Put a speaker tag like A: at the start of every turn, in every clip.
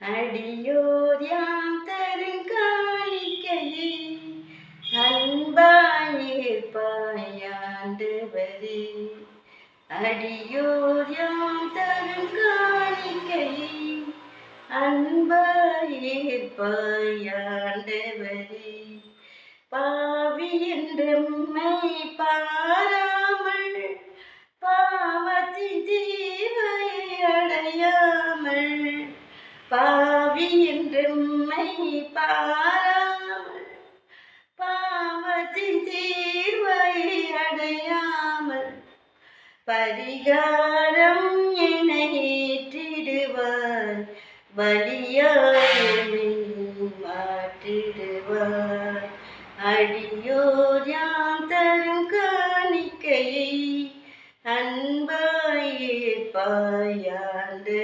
A: அடியோர் யாம் தருங்காணிக்கையை அன்பாயிருப்பாயாண்டவரே அடியோர் யாம் தருங்காணிக்கையை அன்பாயிருப்பாயாண்டவரே பா பாவி என்றம்மை பாராமல் பாவத்தின் தீர்வை அடையாமல் பரிகாரம் என ஏற்றிடுவார் வலியாய் மாற்றிடுவார் அடியோர் யாம் தரும் காணிக்கையை அன்பாயிருப்பாயாண்டவரே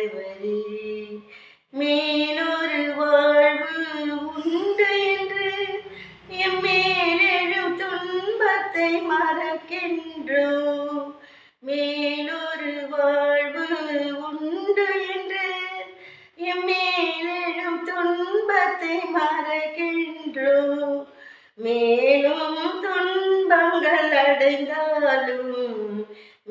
A: மரணத்தை மறக்கின்றோம் மேலொரு வாழ்வு உண்டு என்று எம்மேலும் துன்பத்தை மறக்கின்றோம் மேலும் துன்பங்கள் அடைந்தாலும்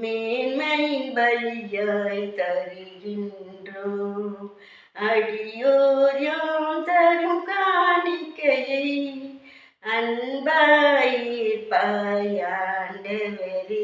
A: மேன்மையின் வழியாய் தருகின்றோம் அடியோர் யாம் தரும் காணிக்கையை அன்பாய் പായാണ്ട് വരീ